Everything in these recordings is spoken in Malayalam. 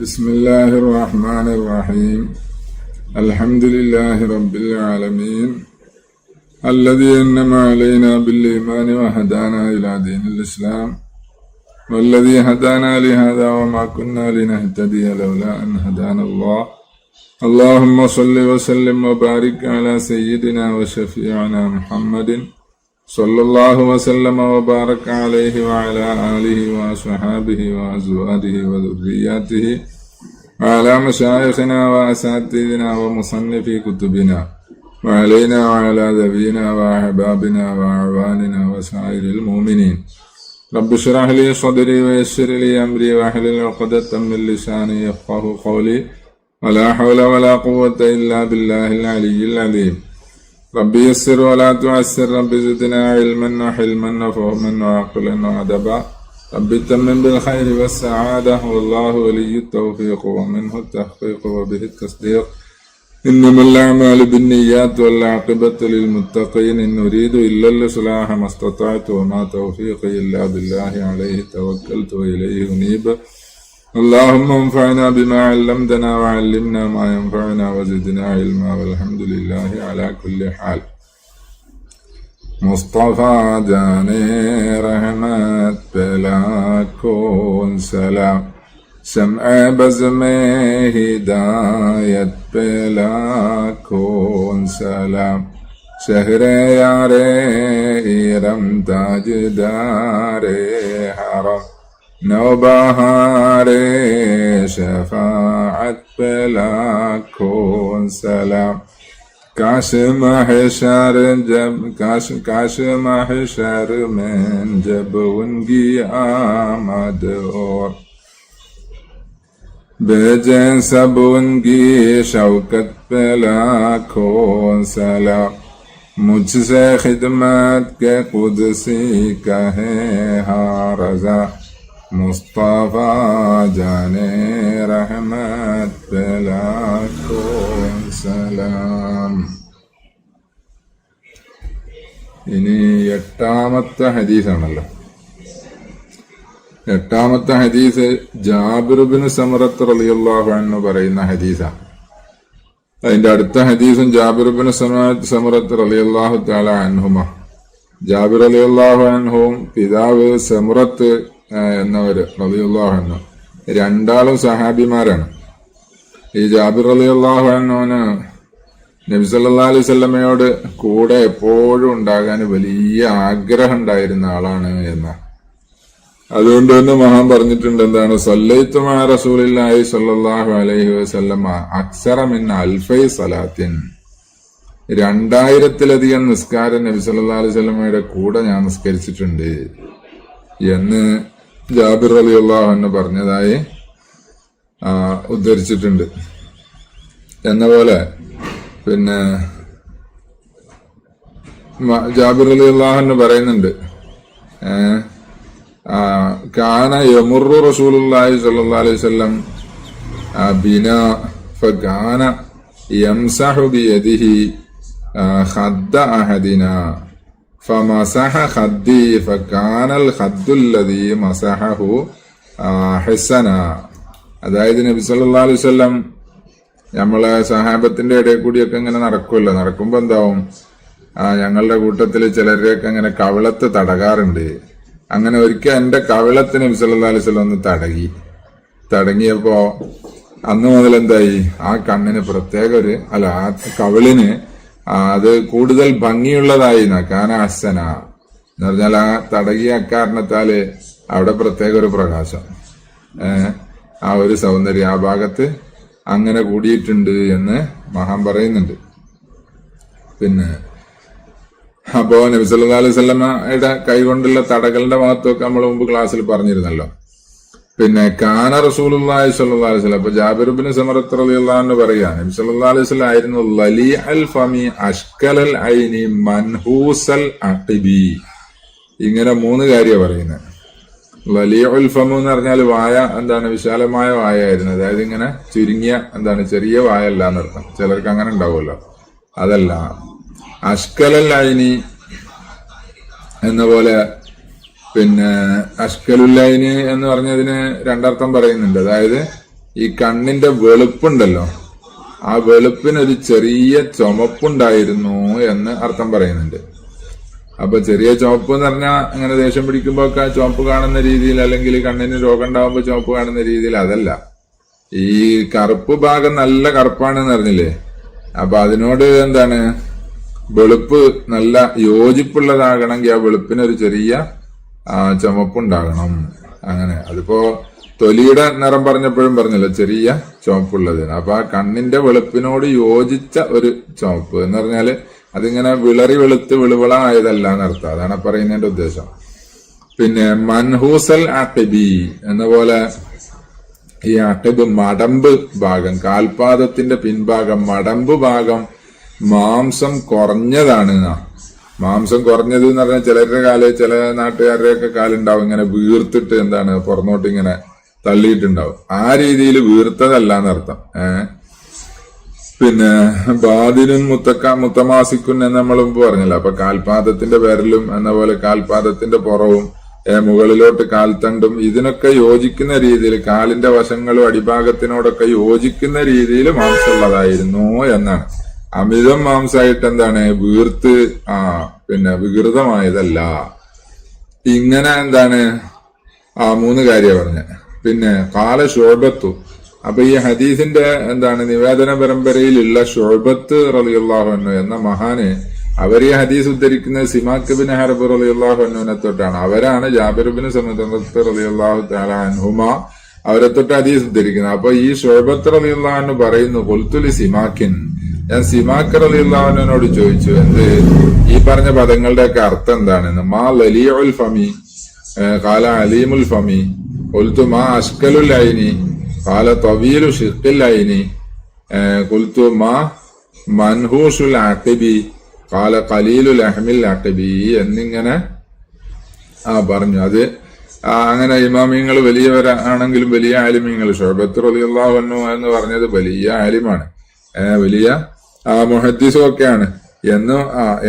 بسم الله الرحمن الرحيم. الحمد لله رب العالمين. الذي أنعم علينا بالإيمان وهدانا إلى دين الإسلام. والذي هدانا لهذا وما كنا لنهتدي لولا أن هدانا الله. اللهم صل وسلم وبارك على سيدنا وشفيعنا محمد صلى الله وسلم وبارك عليه وعلى آله وأصحابه وأزواجه وذرياته وعلى مشايخنا وأساتذتنا ومصنفي كتبنا وعلينا وعلى ذوينا وأحبابنا وأعواننا وسائر المؤمنين. رب اشرح لي صدري ويسر لي أمري واحلل عقدة من لساني يفقه قولي. ولا حول ولا قوة إلا بالله العلي العظيم. ربي يسر ولا تعسر ربي زدنا علما وحلما وفهما وعقلا وأدبا. ربي تمم بالخير والسعادة والله ولي التوفيق ومنه التحقيق وبه التصديق. إنما الأعمال بالنيات والعاقبة للمتقين إن نريد إلا الإصلاح ما استطعت وما توفيقي إلا بالله عليه توكلت وإليه أنيب. اللهم انفعنا بما علمتنا وعلمنا ما ينفعنا وزدنا علما والحمد لله على كل حال. مصطفى جاني رحمت بلا كون سلام سمع بزم هدايت بلا كون سلام شهر يار إرم تاجدار حرم نوبهار کاش محشر جب کاش کاش محشر میں جب ان کی آمد اور بے سب ان کی شوکت پہ لاکھوں سلا مجھ سے خدمت کے قدسی کہے ہاں رضا مصطفیٰ جانے رحمت پہ لاکھوں സലാം. ഇനി എട്ടാമത്തെ ഹദീസാണല്ലോ. എട്ടാമത്തെ ഹദീസ് ജാബിറുബിന് സമറത്ത് റളിയല്ലാഹു എന്ന് പറയുന്ന ഹദീസാണ് അതിന്റെ അടുത്ത ഹദീസും ജാബിറുബിന് സമറത്ത് റളിയല്ലാഹു താല അൻഹുമ. ജാബിർ റളിയല്ലാഹു അൻഹുവും പിതാവ് സമറത്ത് എന്നവര് റളിയല്ലാഹു അൻഹു. രണ്ടാളും സഹാബിമാരാണ്. ഈ ജാബിർ അലി അള്ളാഹുവിന് നബിസല്ലാ അലൈഹി സ്വല്ലമയോട് കൂടെ എപ്പോഴും ഉണ്ടാകാൻ വലിയ ആഗ്രഹം ഉണ്ടായിരുന്ന ആളാണ് എന്ന. അതുകൊണ്ട് തന്നെ മഹാൻ പറഞ്ഞിട്ടുണ്ട് എന്താണ്? സല്ലൈത്തുമാ റസൂലില്ലാഹി സല്ലാഹു അലൈഹി വസല്ലമ അക്സറമിൻ അൽഫൈ സലാത്തിൻ. രണ്ടായിരത്തിലധികം നിസ്കാരം നബി സല്ലാ അലൈഹി സ്വലമയുടെ കൂടെ ഞാൻ നിസ്കരിച്ചിട്ടുണ്ട് എന്ന് ജാബിർ അലി അള്ളാഹു പറഞ്ഞതായി ഉദ്ധരിച്ചിട്ടുണ്ട്. എന്ന പോലെ പിന്നെ ജാബിർ അലി അള്ളാഹു പറയുന്നുണ്ട് കാന യമുറു റസൂൽ സല്ലല്ലാഹു അലൈഹി വസല്ലം ബിന ഫകാന ഖദ്ദ ഫമസഹ ഖദ്ദി ഫകാന അൽ ഖദ്ദു മസഹഹു ഹസന. അതായത് നബി സല്ലാ അലൈഹി സ്വല്ലം നമ്മളെ സഹാബത്തിന്റെ ഇടയിൽ കൂടിയൊക്കെ ഇങ്ങനെ നടക്കുമല്ലോ നടക്കുമ്പോ എന്താവും? ആ ഞങ്ങളുടെ കൂട്ടത്തിൽ ചിലരെയൊക്കെ അങ്ങനെ കവിളത്ത് തടകാറുണ്ട്. അങ്ങനെ ഒരിക്കൽ എന്റെ കവിളത്തിന് നബി സല്ലാ അലൈഹി സ്വലം ഒന്ന് തടകി. തടങ്ങിയപ്പോ അന്ന് മുതൽ എന്തായി? ആ കണ്ണിന് പ്രത്യേക ഒരു അല്ല ആ കവിളിന് അത് കൂടുതൽ ഭംഗിയുള്ളതായി കാന അസന. എന്ന് പറഞ്ഞാൽ ആ തടകിയ കാരണത്താൽ അവിടെ പ്രത്യേക ഒരു പ്രകാശം. ഏഹ് ആ ഒരു സൗന്ദര്യം ആ ഭാഗത്ത് അങ്ങനെ കൂടിയിട്ടുണ്ട് എന്ന് മഹാൻ പറയുന്നുണ്ട്. പിന്നെ അപ്പോ നബിസല്ലാ അലൈഹി സ്വലമയുടെ കൈകൊണ്ടുള്ള തടകളുടെ മഹത്വമൊക്കെ നമ്മൾ മുമ്പ് ക്ലാസ്സിൽ പറഞ്ഞിരുന്നല്ലോ. പിന്നെ കാന റസൂലുള്ളാഹി സ്വല്ലല്ലാഹി അലൈഹി അപ്പൊ ജാബിറുബിന് സമറത്ത് അൻഹു പറയാ നബി സല്ലല്ലാഹു അലൈഹി ആയിരുന്നു ലലി അൽ ഫമി അഷ്കലൽ ഐനി മൻഹൂസൽ അഖിബി. ഇങ്ങനെ മൂന്ന് കാര്യ പറയുന്നത്. വലിയ ഉൽഫമു എന്ന് പറഞ്ഞാൽ വായ എന്താണ് വിശാലമായ വായായിരുന്നു. അതായത് ഇങ്ങനെ ചുരുങ്ങിയ എന്താണ് ചെറിയ വായ അല്ല എന്നർത്ഥം ചിലർക്ക് അങ്ങനെ ഉണ്ടാവുമല്ലോ. അതല്ല. അഷ്കലൽ ഐനി എന്ന പോലെ പിന്നെ അഷ്കലുല്ലൈന് എന്ന് പറഞ്ഞതിന് രണ്ടർത്ഥം പറയുന്നുണ്ട്. അതായത് ഈ കണ്ണിന്റെ വെളുപ്പുണ്ടല്ലോ. ആ വെളുപ്പിനൊരു ചെറിയ ചുമപ്പുണ്ടായിരുന്നു എന്ന് അർത്ഥം പറയുന്നുണ്ട്. അപ്പൊ ചെറിയ ചുവപ്പ് എന്ന് പറഞ്ഞാൽ അങ്ങനെ ദേഷ്യം പിടിക്കുമ്പോ ഒക്കെ ചുവപ്പ് കാണുന്ന രീതിയിൽ അല്ലെങ്കിൽ കണ്ണിന് രോഗം ഉണ്ടാവുമ്പോൾ ചുവപ്പ് കാണുന്ന രീതിയിൽ അതല്ല. ഈ കറുപ്പ് ഭാഗം നല്ല കറുപ്പാണെന്ന് അറിഞ്ഞില്ലേ? അപ്പൊ അതിനോട് എന്താണ്? വെളുപ്പ് നല്ല യോജിപ്പുള്ളതാകണമെങ്കിൽ ആ വെളുപ്പിനൊരു ചെറിയ ചുമപ്പുണ്ടാകണം. അങ്ങനെ. അതിപ്പോ തൊലിയുടെ നിറം പറഞ്ഞപ്പോഴും പറഞ്ഞല്ലോ ചെറിയ ചുമപ്പുള്ളത് അപ്പൊ ആ കണ്ണിന്റെ വെളുപ്പിനോട് യോജിച്ച ഒരു ചുമപ്പ് എന്ന് പറഞ്ഞാൽ അതിങ്ങനെ വിളറി വെളുത്ത് വിളുവള ആയതല്ല എന്നർത്ഥം അതാണ് പറയുന്നതിന്റെ ഉദ്ദേശം. പിന്നെ മൻഹൂസൽ അട്ടബി എന്ന പോലെ ഈ അട്ടബ് മടമ്പ് ഭാഗം കാൽപാദത്തിന്റെ പിൻഭാഗം മടമ്പ് ഭാഗം മാംസം കുറഞ്ഞതാണ് മാംസം കുറഞ്ഞത് എന്ന് പറഞ്ഞാൽ ചിലരുടെ കാൽ ചില നാട്ടുകാരുടെയൊക്കെ കാലുണ്ടാവും ഇങ്ങനെ വീർത്തിട്ട് എന്താണ് പുറന്നോട്ട് ഇങ്ങനെ തള്ളിയിട്ടുണ്ടാവും. ആ രീതിയിൽ വീർത്തതല്ല എന്നർത്ഥം ഏഹ്? പിന്നെ ബാദിനും മുത്തക്ക മുത്തമാസിക്കുൻ എന്ന് നമ്മൾ മുമ്പ് പറഞ്ഞല്ലോ. അപ്പൊ കാൽപാദത്തിന്റെ വിരലും എന്ന പോലെ കാൽപാദത്തിന്റെ പുറവും മുകളിലോട്ട് കാൽത്തണ്ടും ഇതിനൊക്കെ യോജിക്കുന്ന രീതിയിൽ കാലിന്റെ വശങ്ങളും അടിഭാഗത്തിനോടൊക്കെ യോജിക്കുന്ന രീതിയിൽ മാംസമുള്ളതായിരുന്നു എന്നാണ്. അമിതം മാംസമായിട്ട് എന്താണ്? വീർത്ത് ആ പിന്നെ വികൃതമായതല്ല. ഇങ്ങനെ എന്താണ്? ആ മൂന്ന് കാര്യം പറഞ്ഞ പിന്നെ കാല ഷോബത്തു അപ്പൊ ഈ ഹദീസിന്റെ എന്താണ് നിവേദന പരമ്പരയിലുള്ള ഷോബത്ത് റലിയുള്ളാഹു എന്ന മഹാന് അവർ ഈ ഹദീസ് ഉദ്ധരിക്കുന്നത് സിമാക്ക് ബിൻ ഹർബ് റലിയുള്ളാഹു അന്നുവിനെ തൊട്ടാണ്. അവരാണ് ജാബിറുബിന് സമുദ്രത്ത് റലിയുള്ളാഹു അൻഹുമ അവരെ തൊട്ട് ഹദീസ് ഉദ്ധരിക്കുന്നത്. അപ്പൊ ഈ ഷോബത്ത് റലിയുള്ളാഹു പറയുന്നു കൊൽത്തുലി സിമാക്കിൻ. ഞാൻ സിമാക്ക് റലിയുള്ളാഹുവിനോട് ചോദിച്ചു എന്ത്? ഈ പറഞ്ഞ പദങ്ങളുടെ ഒക്കെ അർത്ഥം എന്താണെന്ന്? മാ ലലിയുൽ ഫമി. കാല അലീമുൽ ഫമി. ഒൽത്തു മാ അഷ്കലുൽ ഐനി കാല തവീലു شق ഐനി قلت മാ മൻഹൂഷുൽ അഖിബി കാല قليل لحم അഖിബി എന്നിങ്ങനെ ആ പറഞ്ഞു. അത് അങ്ങനെ ഇമാമിങ്ങൾ വലിയവരാണെങ്കിലും വലിയ ആലിമ്യങ്ങൾ ഷോബത്ത് റലിയുള്ളാഹു എന്ന് പറഞ്ഞത് വലിയ ആലിമാണ്. വലിയ ആ മുഹദ്ദിസും ഒക്കെയാണ് എന്ന്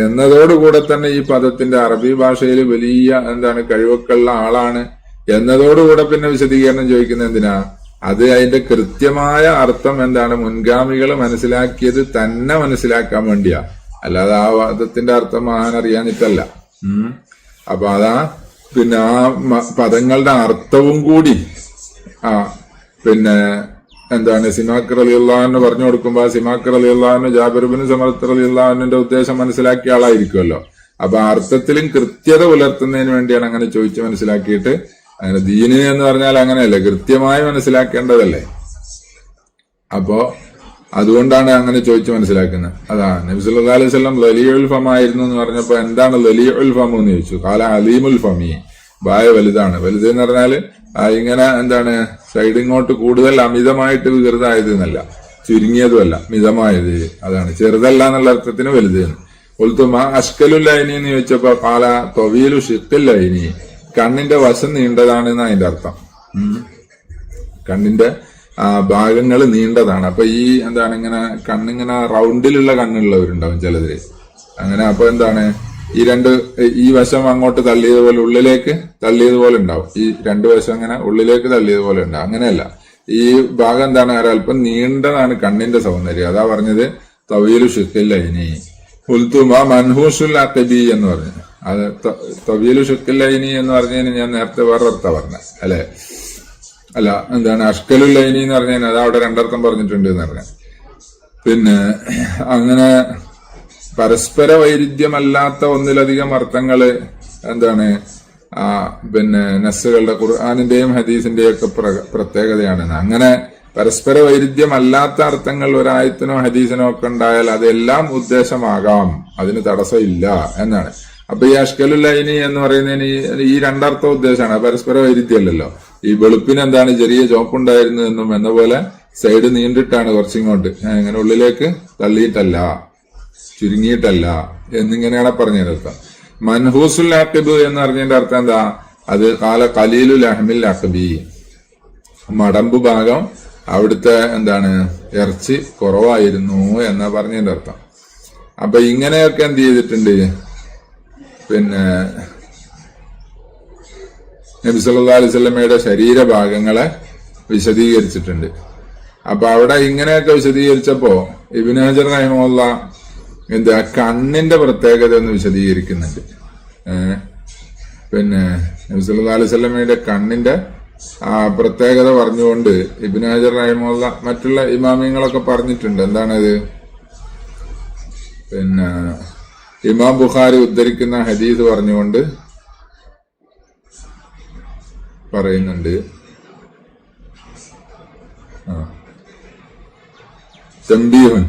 എന്നതോടുകൂടെ തന്നെ ഈ പദത്തിന്റെ അറബി ഭാഷയിൽ വലിയ എന്താണ് കഴിവൊക്കെയുള്ള ആളാണ്. എന്നതോടുകൂടെ പിന്നെ വിശദീകരണം ചോദിക്കുന്നത് എന്തിനാ? അത് അതിന്റെ കൃത്യമായ അർത്ഥം എന്താണ്? മുൻഗാമികൾ മനസ്സിലാക്കിയത് തന്നെ മനസ്സിലാക്കാൻ വേണ്ടിയാ. അല്ലാതെ ആ വാദത്തിന്റെ അർത്ഥം മഹാൻ അറിയാനിട്ടല്ല ഉം. അപ്പൊ അതാ പിന്നെ ആ പദങ്ങളുടെ അർത്ഥവും കൂടി. ആ പിന്നെ എന്താണ്? സിമാക്കർ അലി അള്ളാഹുന്ന് പറഞ്ഞു കൊടുക്കുമ്പോ ആ സിമാക്കർ അലി അള്ളാഹുന് ജാബിർബിന് സമർത്ഥർ അലി അള്ളാഹുവിന്റെ ഉദ്ദേശം മനസ്സിലാക്കിയ ആളായിരിക്കുമല്ലോ. അപ്പൊ അർത്ഥത്തിലും കൃത്യത പുലർത്തുന്നതിന് വേണ്ടിയാണ് അങ്ങനെ ചോദിച്ചു മനസ്സിലാക്കിയിട്ട് അങ്ങനെ ദീന് എന്ന് പറഞ്ഞാൽ അങ്ങനെയല്ലേ? കൃത്യമായി മനസ്സിലാക്കേണ്ടതല്ലേ? അപ്പോ അതുകൊണ്ടാണ് അങ്ങനെ ചോദിച്ചു മനസ്സിലാക്കുന്നത്. അതാ നബിസുല്ലാ അലൈഹി സ്വലം ലലിയുൽ ഫം ആയിരുന്നു എന്ന് പറഞ്ഞപ്പോ എന്താണ് ലലിയുൽ ഫം എന്ന് ചോദിച്ചു. കാല അലീമുൽ ഫമി. ബായ വലുതാണ്. വലുത് എന്ന് പറഞ്ഞാൽ ഇങ്ങനെ എന്താണ് സൈഡ് ഇങ്ങോട്ട് കൂടുതൽ അമിതമായിട്ട് വികൃതമായത് എന്നല്ല. ചുരുങ്ങിയതുമല്ല മിതമായത്. അതാണ്. ചെറുതല്ല എന്നുള്ള അർത്ഥത്തിന് വലുത് ഉൽത്തുമ അഷ്കലുൽ ലൈനി എന്ന് ചോദിച്ചപ്പോ കാല തൊവീലു ഷിക്കൽ ലൈനി. കണ്ണിന്റെ വശം നീണ്ടതാണ് എന്ന് അതിന്റെ അർത്ഥം. കണ്ണിന്റെ ഭാഗങ്ങൾ നീണ്ടതാണ്. അപ്പൊ ഈ എന്താണ് ഇങ്ങനെ കണ്ണിങ്ങനെ റൗണ്ടിലുള്ള കണ്ണുള്ളവരുണ്ടാവും ചിലതിൽ. അങ്ങനെ അപ്പൊ എന്താണ് ഈ രണ്ട് ഈ വശം അങ്ങോട്ട് തള്ളിയതുപോലെ ഉള്ളിലേക്ക് തള്ളിയതുപോലെ ഉണ്ടാവും. ഈ രണ്ട് വശം ഇങ്ങനെ ഉള്ളിലേക്ക് തള്ളിയതുപോലെ ഉണ്ടാവും. അങ്ങനെയല്ല. ഈ ഭാഗം എന്താണ് ഒരല്പം നീണ്ടതാണ് കണ്ണിന്റെ സൗന്ദര്യം. അതാ പറഞ്ഞത് തവീലു ശുക്കില്ല ഇനി ഉൽത്തുമ അക്കബി എന്ന് പറഞ്ഞു അത് തൊബീലു ഷിക്കില്ലൈനി എന്ന് പറഞ്ഞതിന് ഞാൻ നേരത്തെ വേറെ അർത്ഥം പറഞ്ഞ അല്ലെ? അല്ല എന്താണ് അഷ്കലുൽ ലൈനി എന്ന് പറഞ്ഞാൽ അത് അവിടെ രണ്ടർത്ഥം പറഞ്ഞിട്ടുണ്ട് എന്ന് പറഞ്ഞ. പിന്നെ അങ്ങനെ പരസ്പര വൈരുദ്ധ്യമല്ലാത്ത ഒന്നിലധികം അർത്ഥങ്ങൾ എന്താണ് ആ പിന്നെ നസ്സുകളുടെ ഖുർആാനിന്റെയും ഹദീസിന്റെയും ഒക്കെ പ്ര- പ്രത്യേകതയാണ്. അങ്ങനെ പരസ്പര വൈരുദ്ധ്യമല്ലാത്ത അർത്ഥങ്ങൾ ഒരായത്തിനോ ഹദീസിനോ ഒക്കെ ഉണ്ടായാൽ അതെല്ലാം ഉദ്ദേശമാകാം അതിന് തടസ്സമില്ല എന്നാണ്. അപ്പൊ ഈ അഷ്കലുൽ ലൈനി എന്ന് പറയുന്നതിന് ഈ- രണ്ടർത്ഥ ഉദ്ദേശമാണ്. പരസ്പര വൈരുദ്ധ്യമല്ലല്ലോ. ഈ വെളുപ്പിന് എന്താണ് ചെറിയ ചോപ്പുണ്ടായിരുന്നു എന്നും എന്ന പോലെ സൈഡ് നീണ്ടിട്ടാണ് കുറച്ചിങ്ങോട്ട്. അങ്ങനെ ഉള്ളിലേക്ക് തള്ളിയിട്ടല്ല ചുരുങ്ങിയിട്ടല്ല എന്നിങ്ങനെയാണ് പറഞ്ഞതിന്റെ അർത്ഥം. മൻഹൂസുൽ ആക്കിബ് എന്ന് പറഞ്ഞതിന്റെ അർത്ഥം എന്താ? അത് കാല കലീലുൽ അഹമിൽ അഖബി മടമ്പ് ഭാഗം അവിടുത്തെ എന്താണ്? ഇറച്ചി കുറവായിരുന്നു എന്നാ പറഞ്ഞതിന്റെ അർത്ഥം. അപ്പൊ ഇങ്ങനെയൊക്കെ എന്ത് ചെയ്തിട്ടുണ്ട്? പിന്നെ നബി സല്ലാ അലൈഹി വസല്ലമയുടെ ശരീരഭാഗങ്ങളെ വിശദീകരിച്ചിട്ടുണ്ട്. അപ്പൊ അവിടെ ഇങ്ങനെയൊക്കെ വിശദീകരിച്ചപ്പോ ഇബിൻ ഹജർ റഹിമുള്ള എന്താ കണ്ണിന്റെ പ്രത്യേകത ഒന്ന് വിശദീകരിക്കുന്നുണ്ട്. പിന്നെ നബിസല്ലാ അലൈഹി സ്വലമയുടെ കണ്ണിന്റെ ആ പ്രത്യേകത പറഞ്ഞുകൊണ്ട് ഇബിൻ ഹജർ റഹിമുള്ള മറ്റുള്ള ഇമാമിയങ്ങളൊക്കെ പറഞ്ഞിട്ടുണ്ട്. എന്താണത്? പിന്നെ ഇമാം ബുഖാരി ഉദ്ധരിക്കുന്ന ഹദീസ് പറഞ്ഞുകൊണ്ട് പറയുന്നുണ്ട്. തെമ്പീഹുൻ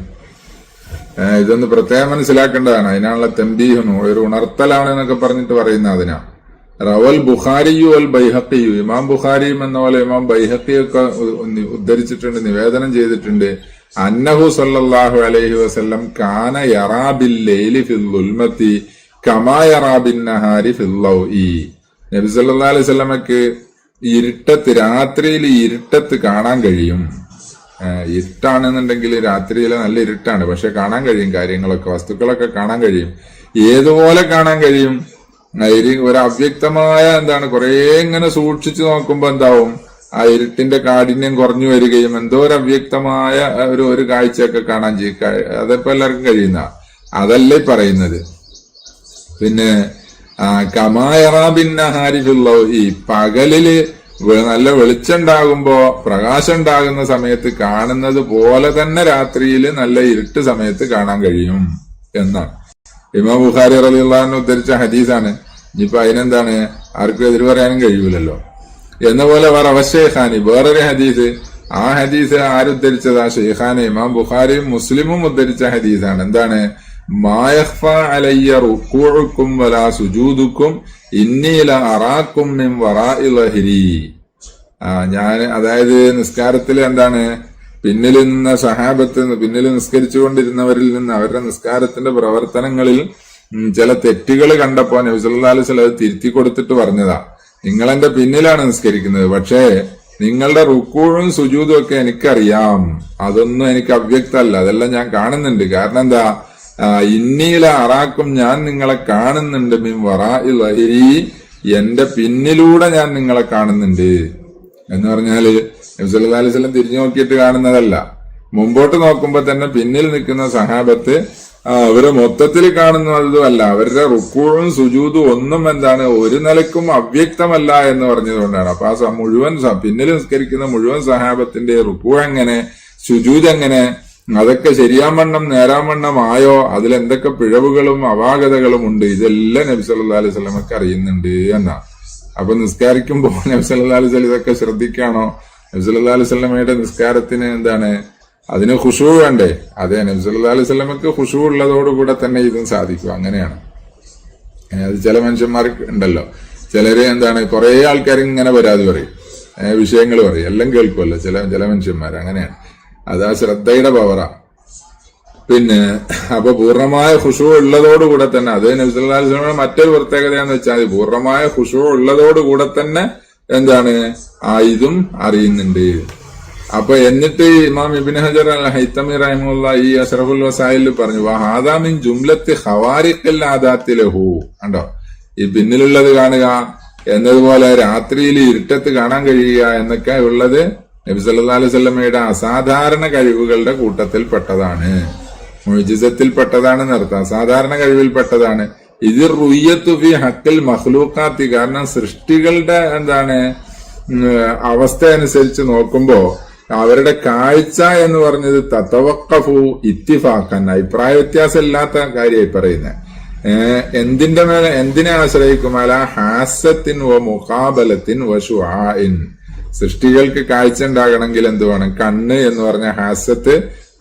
ഇതൊന്ന് പ്രത്യേകം മനസ്സിലാക്കേണ്ടതാണ്. അതിനാണുള്ള തെമ്പീഹുൻ ഒരു ഉണർത്തലാണ് എന്നൊക്കെ പറഞ്ഞിട്ട് പറയുന്ന അതിനാ. റവൽ ബുഖാരിയു അൽ ബൈഹക്കിയു. ഇമാം ബുഖാരിയും എന്ന പോലെ ഇമാം ബൈഹക്കിയൊക്കെ ഉദ്ധരിച്ചിട്ടുണ്ട് നിവേദനം ചെയ്തിട്ടുണ്ട്. അന്നഹു സല്ലാഹു അലൈഹി വസ്ലം കാന യറാബിൽ ലൈലി നഹാരി ഫിൽ ലൗഇ. നബി സല്ലല്ലാഹു അലൈഹി വസല്ലമക്ക് ഇരുട്ടത്ത് രാത്രിയിൽ ഇരുട്ടത്ത് കാണാൻ കഴിയും. ഇരുട്ടാണെന്നുണ്ടെങ്കിൽ രാത്രിയിൽ നല്ല ഇരുട്ടാണ്. പക്ഷെ കാണാൻ കഴിയും കാര്യങ്ങളൊക്കെ വസ്തുക്കളൊക്കെ കാണാൻ കഴിയും. ഏതുപോലെ കാണാൻ കഴിയും? ഒരു അവ്യക്തമായ എന്താണ് കുറെ ഇങ്ങനെ സൂക്ഷിച്ചു നോക്കുമ്പോ എന്താവും? ആ ഇരുട്ടിന്റെ കാഠിന്യം കുറഞ്ഞു വരികയും എന്തോ ഒരു അവ്യക്തമായ ഒരു ഒരു കാഴ്ചയൊക്കെ കാണാൻ അതിപ്പോ എല്ലാവർക്കും കഴിയുന്ന അതല്ലേ പറയുന്നത്. പിന്നെ കമായറാബിന്നഹാരിഫുള്ളോ ഈ പകലിൽ നല്ല വെളിച്ചുണ്ടാകുമ്പോ പ്രകാശം ഉണ്ടാകുന്ന സമയത്ത് കാണുന്നത് പോലെ തന്നെ രാത്രിയിൽ നല്ല ഇരുട്ട് സമയത്ത് കാണാൻ കഴിയും എന്നാണ്. ഇമാം ബുഖാരി ഉള്ള ഉദ്ധരിച്ച ഹദീസാണ്. ഇനിയിപ്പോ അതിനെന്താണ്? ആർക്കും എതിര് പറയാനും കഴിയൂലല്ലോ. എന്ന പോലെ വേറെ അവശേഖാനി വേറൊരു ഹദീസ്. ആ ഹദീസ് ആരുദ്ധരിച്ചതാ ഷെയ്ഖാനെ ഇമാം ബുഖാരിയും മുസ്ലിമും ഉദ്ധരിച്ച ഹദീസാണ്. എന്താണ് ും? അലയ്യ വലാ ആ ഞാൻ അതായത് നിസ്കാരത്തിൽ എന്താണ്? പിന്നിൽ നിന്ന സഹാബത്ത് പിന്നിൽ നിസ്കരിച്ചുകൊണ്ടിരുന്നവരിൽ നിന്ന് അവരുടെ നിസ്കാരത്തിന്റെ പ്രവർത്തനങ്ങളിൽ ചില തെറ്റുകൾ കണ്ടപ്പോ നബിസല്ലാ അലൈഹി തിരുത്തി കൊടുത്തിട്ട് പറഞ്ഞതാ. നിങ്ങൾ എന്റെ പിന്നിലാണ് നിസ്കരിക്കുന്നത്. പക്ഷേ നിങ്ങളുടെ റുക്കൂഴും സുജൂതും ഒക്കെ എനിക്കറിയാം. അതൊന്നും എനിക്ക് അവ്യക്തല്ല അതെല്ലാം ഞാൻ കാണുന്നുണ്ട്. കാരണം എന്താ? ഇന്നിയിലെ അറാക്കും ഞാൻ നിങ്ങളെ കാണുന്നുണ്ട്. മിൻ വറായി എന്റെ പിന്നിലൂടെ ഞാൻ നിങ്ങളെ കാണുന്നുണ്ട്. എന്ന് പറഞ്ഞാൽ നബ്സല്ലാ അലൈഹി സ്വലം തിരിഞ്ഞു നോക്കിയിട്ട് കാണുന്നതല്ല. മുമ്പോട്ട് നോക്കുമ്പോ തന്നെ പിന്നിൽ നിൽക്കുന്ന സഹാബത്ത് അവർ മൊത്തത്തിൽ കാണുന്നതും അല്ല അവരുടെ റുക്കൂഴും സുജൂതും ഒന്നും എന്താണ് ഒരു നിലക്കും അവ്യക്തമല്ല എന്ന് പറഞ്ഞതുകൊണ്ടാണ്. അപ്പൊ ആ മുഴുവൻ പിന്നിൽ നിസ്കരിക്കുന്ന മുഴുവൻ സഹാബത്തിന്റെ റുക്കൂ എങ്ങനെ സുജൂത് എങ്ങനെ അതൊക്കെ ശരിയാവണ്ണം നേരാവണ്ണം ആയോ അതിൽ എന്തൊക്കെ പിഴവുകളും അപാകതകളും ഉണ്ട് ഇതെല്ലാം നബി സല്ലല്ലാഹു അലൈഹി സ്വലമൊക്കെ അറിയുന്നുണ്ട് എന്നാ. അപ്പൊ നിസ്കാരിക്കുമ്പോൾ നബി സല്ലല്ലാഹു അലൈഹി സ്വലം ഇതൊക്കെ ശ്രദ്ധിക്കാണോ? നബി സല്ലല്ലാഹു അലൈഹി സ്വലമയുടെ നിസ്കാരത്തിന് എന്താണ് അതിന് ഹുഷു വേണ്ടേ? അതെ നബി സല്ലല്ലാഹു അലൈഹി വസല്ലമക്ക് ഖുഷൂ ഉള്ളതോടുകൂടെ തന്നെ ഇതും സാധിക്കും. അങ്ങനെയാണ്. അത് ചില മനുഷ്യന്മാർക്ക് ഉണ്ടല്ലോ. ചിലര് എന്താണ് കുറെ ആൾക്കാർ ഇങ്ങനെ പരാതി പറയും. വിഷയങ്ങൾ പറയും. എല്ലാം കേൾക്കുമല്ലോ ചില ചില മനുഷ്യന്മാർ അങ്ങനെയാണ്. അത് ആ ശ്രദ്ധയുടെ പവറാ പിന്നെ അപ്പൊ പൂർണമായ ഖുഷു ഉള്ളതോടുകൂടെ തന്നെ അത് നബ്സുല്ലാസ്ലമിയുടെ മറ്റൊരു പ്രത്യേകതയാന്ന് വെച്ചാൽ പൂർണമായ ഖുഷു ഉള്ളതോടുകൂടെ തന്നെ എന്താണ് ആ ഇതും അറിയുന്നുണ്ട്. അപ്പൊ എന്നിട്ട് ഇമാം ഇബിൻ ഹജർ അൽ ഹൈത്തമി റഹിമുള്ള ഈ അഷറഫുൽ വസായിൽ പറഞ്ഞു ഹാദാമിൻ ജുംലത്ത് ഹവാരിക്കൽ ആദാത്തിലഹു. കണ്ടോ? ഈ പിന്നിലുള്ളത് കാണുക എന്നതുപോലെ രാത്രിയിൽ ഇരുട്ടത്ത് കാണാൻ കഴിയുക എന്നൊക്കെ ഉള്ളത് നബി സല്ലാ അലൈഹി വസല്ലമയുടെ അസാധാരണ കഴിവുകളുടെ കൂട്ടത്തിൽ പെട്ടതാണ് അർത്ഥം. അസാധാരണ കഴിവിൽ പെട്ടതാണ്. ഇത് റുയ്യത്തു ഫി ഹക്കൽ മഹ്ലൂക്കാത്തി കാരണം സൃഷ്ടികളുടെ എന്താണ് അവസ്ഥ അനുസരിച്ച് നോക്കുമ്പോ അവരുടെ കാഴ്ച എന്ന് പറഞ്ഞത് തത്തവക്കഫു ഇത്തിഫാക്കാൻ അഭിപ്രായ വ്യത്യാസം ഇല്ലാത്ത കാര്യമായി പറയുന്നത് എന്തിന്റെ മേലെ എന്തിനെ ആശ്രയിക്കും? അല ഹാസത്തിൻ വ മുഖാബലത്തിൻ വ ഇൻ സൃഷ്ടികൾക്ക് കാഴ്ച ഉണ്ടാകണമെങ്കിൽ എന്ത് വേണം? കണ്ണ് എന്ന് പറഞ്ഞ ഹാസത്ത്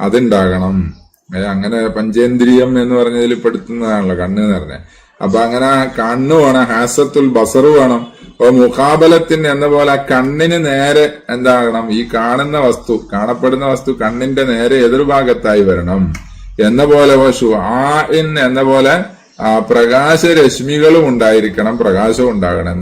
അതുണ്ടാകണം. അങ്ങനെ പഞ്ചേന്ദ്രിയം എന്ന് പറഞ്ഞതിൽ പെടുത്തുന്നതാണല്ലോ കണ്ണ് എന്ന് പറഞ്ഞത് അപ്പൊ അങ്ങനെ കണ്ണ് വേണം ഹാസത്തുൽ ബസർ വേണം. അപ്പൊ മുഖാബലത്തിന് എന്ന പോലെ കണ്ണിന് നേരെ എന്താകണം? ഈ കാണുന്ന വസ്തു കാണപ്പെടുന്ന വസ്തു കണ്ണിന്റെ നേരെ എതിർഭാഗത്തായി വരണം. എന്ന പോലെ എന്ന പോലെ പ്രകാശരശ്മികളും ഉണ്ടായിരിക്കണം പ്രകാശവും ഉണ്ടാകണം.